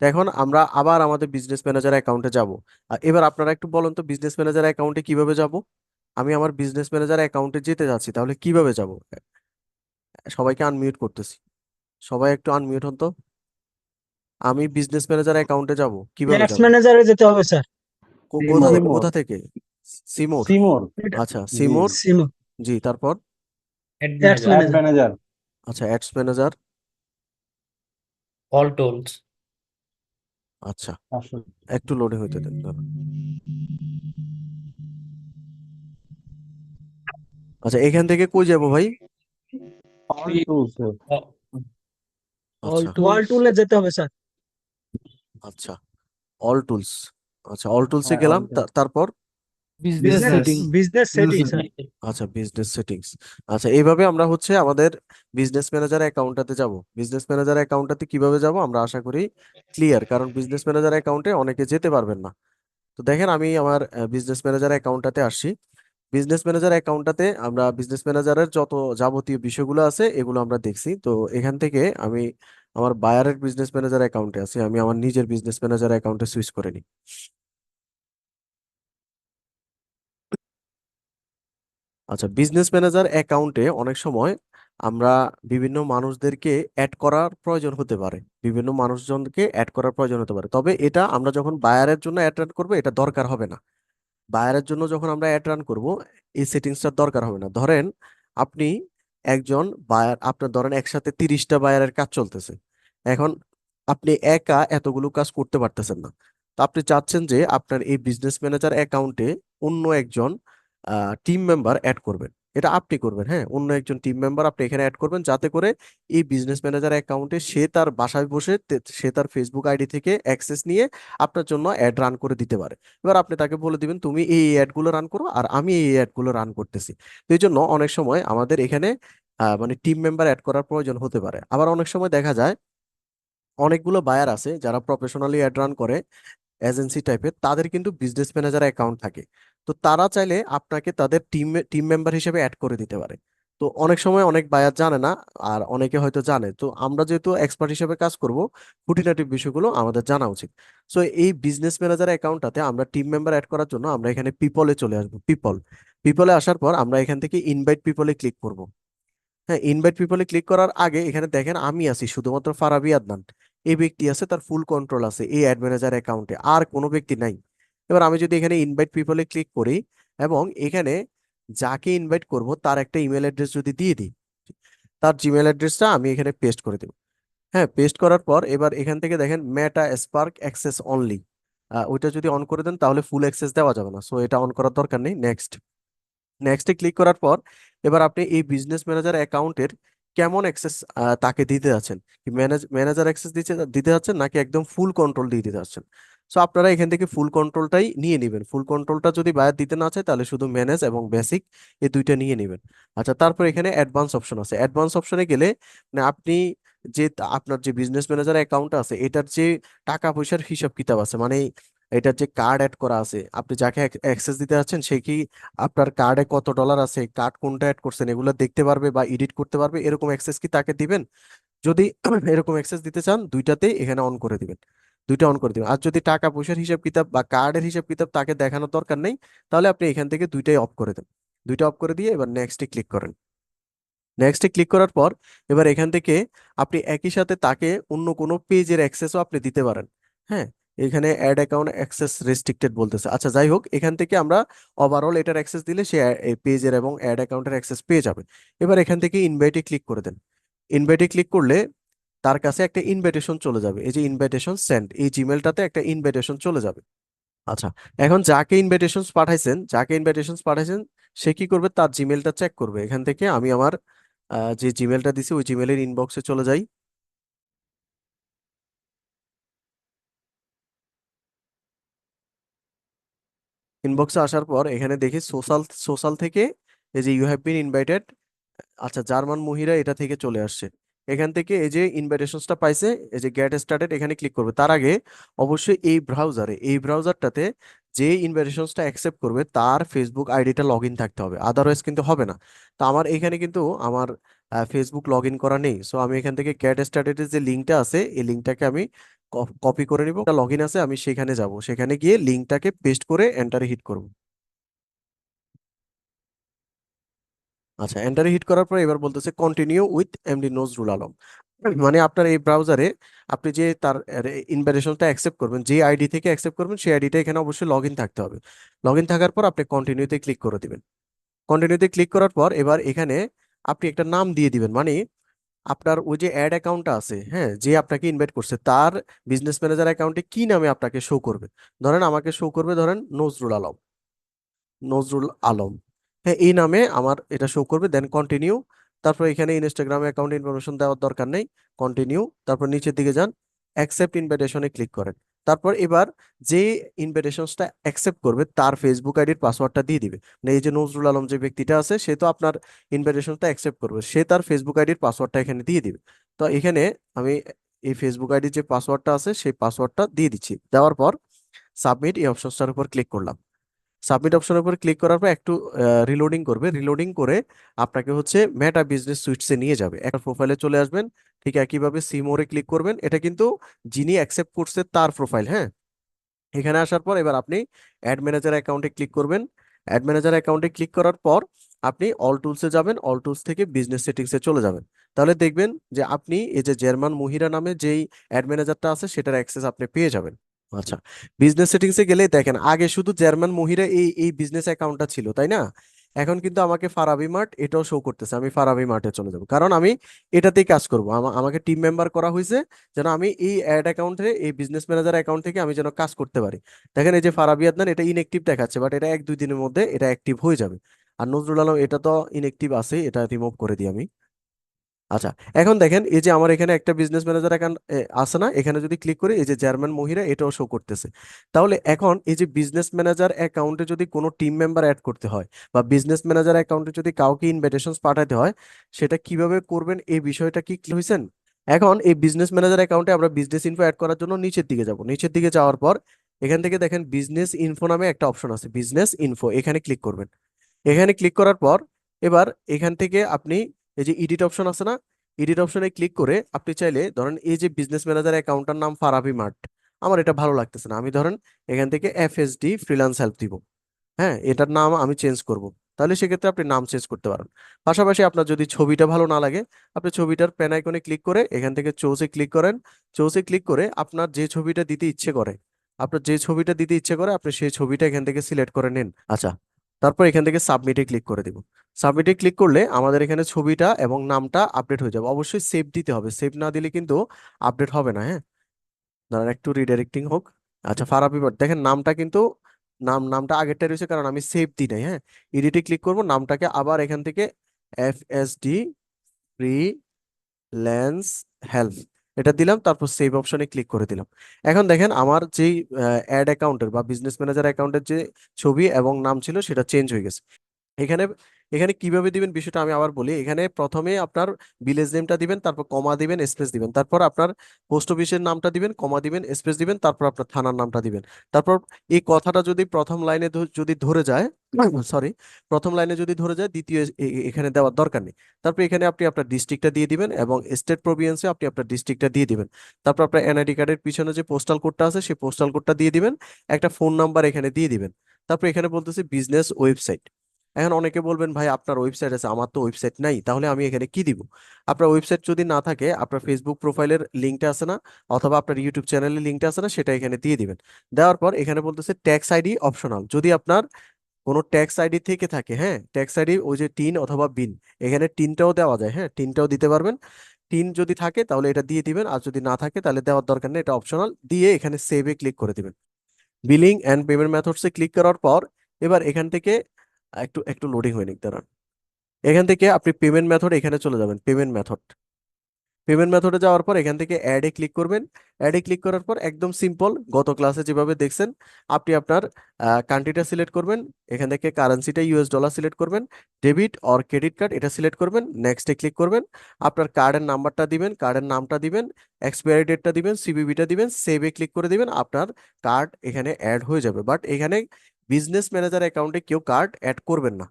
তো এখন আমরা আবার আমাদের বিজনেস ম্যানেজার অ্যাকাউন্টে যাব। আর এবার আপনারা একটু বলুন তো বিজনেস ম্যানেজার অ্যাকাউন্টে কীভাবে যাব? আমি আমার বিজনেস ম্যানেজার অ্যাকাউন্টে যেতে যাচ্ছি তাহলে কীভাবে যাব? সবাইকে আনমিউট করতেছি। সবাই একটু আনমিউট হন তো। আমি বিজনেস ম্যানেজার অ্যাকাউন্টে যাব কীভাবে যাব? ম্যানেজারে যেতে হবে স্যার কোথা থেকে। কোথা থেকে? সিমোর সিমোর আচ্ছা। সিমোর সিমো জি তারপর? ট্যাক্স অ্যাড ম্যানেজার ম্যানেজার আচ্ছা অ্যাডস ম্যানেজার অল tools. আচ্ছা। আসলে একটু লোডে হইতে দেন দাঁড়ান। আচ্ছা এখান থেকে কই যাব ভাই? অল টুলস অল আচ্ছা। ওয়াল টুলে যেতে হবে স্যার। আচ্ছা। অল টুলস আচ্ছা অল টুলসে হ্যাঁ, গেলাম। তা- তারপর? বিজনেস বিজনেস সেটিং আচ্ছা বিজনেস সেটিংস আচ্ছা এইভাবে আমরা হচ্ছে আমাদের বিজনেস ম্যানেজার অ্যাকাউন্টটাতে যাব। বিজনেস ম্যানেজার অ্যাকাউন্টটাতে কীভাবে যাব? আমরা আশা করি ক্লিয়ার কারণ বিজনেস ম্যানেজার অ্যাকাউন্টে অনেকে যেতে পারবেন না। তো দেখেন আমি আমার বিজনেস ম্যানেজার অ্যাকাউন্টটাতে আসছি। বিজনেস ম্যানেজার অ্যাকাউন্টটাতে আমরা বিজনেস ম্যানেজারের যত যাবতীয় বিষয়গুলো আছে এগুলো আমরা দেখছি। তো এখান থেকে আমি আমার বায়ারের বিজনেস ম্যানেজার অ্যাকাউন্টে আছি। আমি আমার নিজের বিজনেস ম্যানেজার অ্যাকাউন্টে সুইচ করে নিই। আচ্ছা বিজনেস ম্যানেজার অ্যাকাউন্টে অনেক সময় আমরা বিভিন্ন মানুষদেরকে অ্যাড করার প্রয়োজন হতে পারে। বিভিন্ন মানুষজনকে অ্যাড করার প্রয়োজন হতে পারে। তবে এটা আমরা যখন বায়ারের জন্য অ্যাড রান করব, এটা দরকার হবে না। বায়ারের জন্য যখন আমরা অ্যাড রান করব, এই সেটিংসটার দরকার হবে না। ধরেন আপনি একজন বায়ার আপনার ধরেন একসাথে তিরিশটা বায়ারের কাজ চলতেছে। এখন আপনি একা এতগুলো কাজ করতে পারতেছেন না। তো আপনি চাচ্ছেন যে আপনার এই বিজনেস ম্যানেজার অ্যাকাউন্টে অন্য একজন টিম মেম্বার অ্যাড করবেন। এটা আপনি করবেন হ্যাঁ? অন্য একজন টিম মেম্বার আপনি এখানে অ্যাড করবেন যাতে করে এই বিজনেস ম্যানেজার অ্যাকাউন্টে সে তার বাসায় বসে সে তার ফেসবুক আইডি থেকে অ্যাক্সেস নিয়ে আপনার জন্য অ্যাড রান করে দিতে পারে। এবার আপনি তাকে বলে দিবেন, তুমি এই অ্যাডগুলো রান করো আর আমি এই অ্যাডগুলো রান করতেছি। তো এই জন্য অনেক সময় আমাদের এখানে মানে টিম মেম্বার অ্যাড করার প্রয়োজন হতে পারে। আবার অনেক সময় দেখা যায়, অনেকগুলো বায়ার আছে যারা প্রফেশনালি অ্যাড রান করে। এজেন্সি টাইপের তাদের কিন্তু বিজনেস ম্যানেজার অ্যাকাউন্ট থাকে। তো তারা চাইলে আপনাকে তাদের টিম টিম মেম্বার হিসেবে অ্যাড করে দিতে পারে। তো অনেক সময় অনেক বায়ার জানে না, আর অনেকে হয়তো জানে। তো আমরা যেহেতু এক্সপার্ট হিসেবে কাজ করব, খুঁটিনাটি বিষয়গুলো আমাদের জানা উচিত। সো এই বিজনেস ম্যানেজার অ্যাকাউন্টটাতে আমরা টিম মেম্বার অ্যাড করার জন্য আমরা এখানে পিপলে চলে আসব পিপল পিপলে আসার পর আমরা এখান থেকে ইনভাইট পিপলে ক্লিক করব। হ্যাঁ ইনভাইট পিপলে ক্লিক করার আগে এখানে দেখেন আমি আছি, শুধুমাত্র ফারাবি আদনান। এই ব্যক্তি আছে, তার ফুল কন্ট্রোল আছে এই অ্যাড ম্যানেজার অ্যাকাউন্টে আর কোনো ব্যক্তি নাই। এবার আমি যদি এখানে ইনভাইট পিপলে ক্লিক করি এবং এখানে যাকে ইনভাইট করব, তার একটা ইমেল অ্যাড্রেস যদি দিয়ে দিই, তার জিমেল অ্যাড্রেসটা আমি এখানে পেস্ট করে দেব। হ্যাঁ পেস্ট করার পর এবার এখান থেকে দেখেন মেটা স্পার্ক অ্যাক্সেস অনলি ওইটা যদি অন করে দেন তাহলে ফুল অ্যাক্সেস দেওয়া যাবে না। সো এটা অন করার দরকার নেই। নেক্সট নেক্সটে ক্লিক করার পর এবার আপনি এই বিজনেস ম্যানেজার অ্যাকাউন্টের কেমন অ্যাক্সেস তাকে দিতে যাচ্ছেন? কি ম্যানেজ ম্যানেজার অ্যাক্সেস দিতে দিতে যাচ্ছেন নাকি একদম ফুল কন্ট্রোল দিয়ে দিতে যাচ্ছেন? সো আপনারা এখান থেকে ফুল কন্ট্রোলটাই নিয়ে নেবেন। ফুল কন্ট্রোলটা যদি বায়ার দিতে না চায়, তাহলে শুধু ম্যানেজ এবং বেসিক এই দুইটা নিয়ে নেবেন। আচ্ছা তারপর এখানে অ্যাডভান্স অপশন আছে। অ্যাডভান্স অপশনে গেলে মানে আপনি যে, আপনার যে বিজনেস ম্যানেজার অ্যাকাউন্ট আছে, এটার যে টাকা পয়সার হিসাব কিতাব আছে মানে এটার যে কার্ড অ্যাড করা আছে, আপনি যাকে অ্যাক্সেস দিতে যাচ্ছেন, সে কি আপনার কার্ডে কত ডলার আছে কার্ড কোনটা অ্যাড করছেন, এগুলো দেখতে পারবে বা এডিট করতে পারবে, এরকম অ্যাক্সেস কি তাকে দিবেন? যদি এরকম অ্যাক্সেস দিতে চান দুইটাতেই এখানে অন করে দিবেন। দুইটা অন করে দিবেন। আর যদি টাকা পয়সার হিসাব কিতাব বা কার্ডের হিসাব কিতাব তাকে দেখানোর দরকার নেই, তাহলে আপনি এখান থেকে দুইটাই অফ করে দেন দুইটা অফ করে দিয়ে এবার নেক্সটে ক্লিক করেন। নেক্সটে ক্লিক করার পর এবার এখান থেকে আপনি একই সাথে তাকে অন্য কোনো পেজের অ্যাক্সেসও আপনি দিতে পারেন। হ্যাঁ? এখানে অ্যাড অ্যাকাউন্ট অ্যাক্সেস রেস্ট্রিক্টেড বলতেছে। আচ্ছা যাই হোক, এখান থেকে আমরা ওভারঅল এটার অ্যাক্সেস দিলে সে পেজের এবং অ্যাড অ্যাকাউন্টের অ্যাক্সেস পেয়ে যাবে। এবার এখান থেকে ইনভাইটে ক্লিক করে দেন। ইনভাইটে ক্লিক করলে তার কাছে একটা ইনভাইটেশন চলে যাবে। এই যে ইনভাইটেশন সেন্ড এই জিমেলটাতে একটা ইনভাইটেশন চলে যাবে। আচ্ছা এখন যাকে ইনভাইটেশন পাঠাইছেন, যাকে ইনভাইটেশন পাঠাইছেন, সে কি করবে? তার জিমেলটা চেক করবে। এখান থেকে আমি আমার যে জিমেলটা দিছি, ওই জিমেলের ইনবক্সে চলে যাই। ইনবক্সে আসার পর এখানে দেখি সোশ্যাল সোশ্যাল থেকে এই যে ইউ হ্যাভ বিন ইনভাইটেড আচ্ছা জার্মান মহিলা এটা থেকে চলে আসছে। এখান থেকে এই যে ইনভাইটেশনসটা পাইছে, এই যে গেট স্টার্টেড এখানে ক্লিক করবে। তার আগে অবশ্যই এই ব্রাউজারে এই ব্রাউজারটাতে যে ইনভাইটেশনসটা অ্যাকসেপ্ট করবে, তার ফেসবুক আইডিটা লগ ইন থাকতে হবে। আদারওয়াইজ কিন্তু হবে না। তো আমার এখানে কিন্তু আমার ফেসবুক লগ ইন করা নেই। সো আমি এখান থেকে গেট স্টার্টেডের যে লিঙ্কটা আছে, এই লিঙ্কটাকে আমি কপি করে নিব লগ ইন আছে, আমি সেখানে যাব। সেখানে গিয়ে লিঙ্কটাকে পেস্ট করে এন্টারে হিট করব। আচ্ছা এন্টারে হিট করার পর এবার বলতেছে continue with MD Nazrul Alam মানে আপনার এই ব্রাউজারে আপনি যে তার ইনভাইটেশনটা অ্যাকসেপ্ট করবেন, যে আইডি থেকে অ্যাকসেপ্ট করবেন, সেই আইডিটা এখানে অবশ্যই লগ থাকতে হবে। লগ থাকার পর আপনি কন্টিনিউতে ক্লিক করে দিবেন। কন্টিনিউতে ক্লিক করার পর এবার এখানে আপনি একটা নাম দিয়ে দিবেন। মানে আপনার ওই যে অ্যাড অ্যাকাউন্টটা আছে হ্যাঁ যে আপনাকে ইনভাইট করছে, তার বিজনেস ম্যানেজার অ্যাকাউন্টে কি নামে আপনাকে শো করবে? ধরেন আমাকে শো করবে ধরেন নজরুল আলম। নজরুল আলম। হ্যাঁ এই নামে আমার এটা শো করবে দেন কন্টিনিউ তারপর এখানে ইনস্টাগ্রামে অ্যাকাউন্ট ইনফরমেশন দেওয়ার দরকার নেই কন্টিনিউ তারপর নিচের দিকে যান অ্যাকসেপ্ট ইনভাইটেশনে ক্লিক করেন। তারপর এবার যে ইনভিটেশনসটা অ্যাকসেপ্ট করবে, তার ফেসবুক আইডির পাসওয়ার্ডটা দিয়ে দিবে। মানে এই যে নজরুল আলম যে ব্যক্তিটা আছে, সে তো আপনার ইনভাইটেশনটা অ্যাকসেপ্ট করবে। সে তার ফেসবুক আইডির পাসওয়ার্ডটা এখানে দিয়ে দিবে। তো এখানে আমি এই ফেসবুক আইডির যে পাসওয়ার্ডটা আছে, সেই পাসওয়ার্ডটা দিয়ে দিচ্ছি। দেওয়ার পর সাবমিট এই অপশনটার উপর ক্লিক করলাম। সাবমিট অপশনের উপর ক্লিক করার পর একটু রিলোডিং করবে। রিলোডিং করে আপনাকে হচ্ছে মেটা বিজনেস সুইটসে নিয়ে যাবে। একটা প্রোফাইলে চলে আসবেন, ঠিক একইভাবে সিমোরে ক্লিক করবেন। এটা কিন্তু যিনি অ্যাকসেপ্ট করছে তার প্রোফাইল হ্যাঁ? এখানে আসার পর এবার আপনি অ্যাড ম্যানেজার অ্যাকাউন্টে ক্লিক করবেন। অ্যাড ম্যানেজার অ্যাকাউন্টে ক্লিক করার পর আপনি অল টুলসে যাবেন। অল টুলস থেকে বিজনেস সেটিংসে চলে যাবেন। তাহলে দেখবেন যে আপনি এই যে জার্মান মহিরা নামে যেই অ্যাড ম্যানেজারটা আছে, সেটার অ্যাক্সেস আপনি পেয়ে যাবেন। আচ্ছা বিজনেস সেটিংসে গেলে দেখেন, আগে শুধু জার্মান মহিরা এই এই বিজনেস অ্যাকাউন্টটা ছিল, তাই না? এখন কিন্তু আমাকে ফারাবি মার্ট এটাও শো করতেছে, আমি ফারাবি মার্টে চলে যাব। কারণ আমি এটাতেই কাজ করব। আমাকে টিম মেম্বার করা হয়েছে যেন আমি এই অ্যাড অ্যাকাউন্টে এই বিজনেস ম্যানেজার অ্যাকাউন্ট থেকে আমি যেন কাজ করতে পারি। দেখেন এই যে ফারাবি আদনান এটা ইনএক্টিভ দেখাচ্ছে বাট এটা এক, দুই দিনের মধ্যে এটা অ্যাক্টিভ হয়ে যাবে। আর নজরুল আলম, এটা তো ইনএক্টিভ আছে এটা রিমুভ করে দিই আমি। আচ্ছা এখন দেখেন এই যে আমার এখানে একটা বিজনেস ম্যানেজার অ্যাকাউন্ট আছে না? এখানে যদি ক্লিক করি, এই যে জার্মান মহিলা এটাও শো করতেছে। তাহলে এখন এই যে বিজনেস ম্যানেজার অ্যাকাউন্টে যদি কোনো টিম মেম্বার অ্যাড করতে হয় বা বিজনেস ম্যানেজার অ্যাকাউন্টে যদি কাউকে ইনভাইটেশনস পাঠাতে হয়, সেটা কীভাবে করবেন? এই বিষয়টা কি হয়েছেন এখন এই বিজনেস ম্যানেজার অ্যাকাউন্টে আমরা বিজনেস ইনফো অ্যাড করার জন্য নিচের দিকে যাব। নিচের দিকে যাওয়ার পর এখান থেকে দেখেন বিজনেস ইনফো নামে একটা অপশন আছে বিজনেস ইনফো এখানে ক্লিক করবেন। এখানে ক্লিক করার পর এবার এখান থেকে আপনি এই যে ইডিট অপশন আছে না এডিট অপশনে ক্লিক করে আপনি চাইলে ধরেন এই যে বিজনেস ম্যানেজার অ্যাকাউন্টটার নাম ফারাবি মার্ট, আমার এটা ভালো লাগতেছে না। আমি ধরেন এখান থেকে এফএসডি ফ্রিল্যান্স হেল্প দিব। হ্যাঁ এটার নাম আমি চেঞ্জ করব। তাহলে সেক্ষেত্রে আপনি নাম চেঞ্জ করতে পারেন। পাশাপাশি আপনার যদি ছবিটা ভালো না লাগে, আপনি ছবিটার পেন আইকনে ক্লিক করে এখান থেকে চৌসে ক্লিক করেন। চৌসে ক্লিক করে আপনার যে ছবিটা দিতে ইচ্ছে করে, আপনার যে ছবিটা দিতে ইচ্ছে করে, আপনি সেই ছবিটা এখান থেকে সিলেক্ট করে নিন। আচ্ছা তারপর এখান থেকে সাবমিটে ক্লিক করে দিব। সাবমিটে ক্লিক করলে আমাদের এখানে ছবিটা এবং নামটা আপডেট হয়ে যাবে। অবশ্যই সেভ দিতে হবে। সেভ না দিলে কিন্তু আপডেট হবে না হ্যাঁ? দাঁড়ান একটু রিডাইরেক্টিং হোক। আচ্ছা ফারাবি বাট দেখেন নামটা কিন্তু, নাম, নামটা আগেরটা রয়েছে কারণ আমি সেভ দিই নাই হ্যাঁ? এডিটে ক্লিক করব, নামটাকে আবার এখান থেকে F S D freelance help এটা দিলাম, তারপর সেভ অপশনে ক্লিক করে দিলাম। এখন দেখেন আমার যেই অ্যাড অ্যাকাউন্টের বা বিজনেস ম্যানেজার অ্যাকাউন্টের যে ছবি এবং নাম ছিল সেটা চেঞ্জ হয়ে গেছে। এখানে এখানে কীভাবে দিবেন বিষয়টা আমি আবার বলি। এখানে প্রথমে আপনার ভিলেজ নেমটা দিবেন, তারপর কমা দিবেন স্পেস দিবেন। তারপর আপনার পোস্ট অফিসের নামটা দিবেন কমা দিবেন স্পেস দিবেন, তারপর আপনার থানার নামটা দিবেন। তারপর এই কথাটা যদি প্রথম লাইনে যদি ধরে যায় সরি প্রথম লাইনে যদি ধরে যায়, দ্বিতীয় এখানে দেওয়ার দরকার নেই। তারপর এখানে আপনি আপনার ডিস্ট্রিক্টটা দিয়ে দিবেন এবং স্টেট প্রভিন্সে আপনি আপনার ডিস্ট্রিক্টটা দিয়ে দিবেন। তারপর আপনার এনআইডি কার্ডের পিছনে যে পোস্টাল কোডটা আছে, সেই পোস্টাল কোডটা দিয়ে দিবেন। একটা ফোন নাম্বার এখানে দিয়ে দিবেন। তারপর এখানে বলতেছে বিজনেস ওয়েবসাইট এখন অনেকে বলবেন, ভাই, আপনার ওয়েবসাইট আছে, আমার তো ওয়েবসাইট নাই, তাহলে আমি এখানে কি দিব? আপনার ওয়েবসাইট যদি না থাকে, আপনার ফেসবুক প্রোফাইলের লিঙ্কটা আছে না, অথবা আপনার ইউটিউব চ্যানেলের লিঙ্কটা আছে না, সেটা এখানে দিয়ে দিবেন। দেওয়ার পর এখানে বলতেছে ট্যাক্স আইডি অপশনাল যদি আপনার কোনো ট্যাক্স আইডি থেকে থাকে হ্যাঁ ট্যাক্স আইডি ওই যে টিন অথবা বিন, এখানে টিনটাও দেওয়া যায় হ্যাঁ টিনটাও দিতে পারবেন। টিন যদি থাকে, তাহলে এটা দিয়ে দিবেন, আর যদি না থাকে, তাহলে দেওয়ার দরকার নেই, এটা অপশনাল দিয়ে এখানে সেভে ক্লিক করে দিবেন। বিলিং অ্যান্ড পেমেন্ট মেথডসে ক্লিক করার পর, এবার এখান থেকে একটু একটু লোডিং হয়ে নিক, দাঁড়ান। এখান থেকে আপনি পেমেন্ট মেথড এখানে চলে যাবেন পেমেন্ট মেথড পেমেন্ট মেথডে যাওয়ার পর এখান থেকে অ্যাডে ক্লিক করবেন। অ্যাডে ক্লিক করার পর একদম সিম্পল গত ক্লাসে যেভাবে দেখছেন, আপনি আপনার কান্ট্রিটা সিলেক্ট করবেন, এখান থেকে কারেন্সিটা ইউএস ডলার সিলেক্ট করবেন ডেবিট অর ক্রেডিট কার্ড এটা সিলেক্ট করবেন নেক্সটে ক্লিক করবেন, আপনার কার্ডের নাম্বারটা দিবেন কার্ডের নামটা দিবেন এক্সপায়ারি ডেটটা দিবেন সিবিবিটা দিবেন সেভে ক্লিক করে দিবেন, আপনার কার্ড এখানে অ্যাড হয়ে যাবে। বাট এখানে বিজনেস ম্যানেজার অ্যাকাউন্টে কেউ কার্ড অ্যাড করবেন না।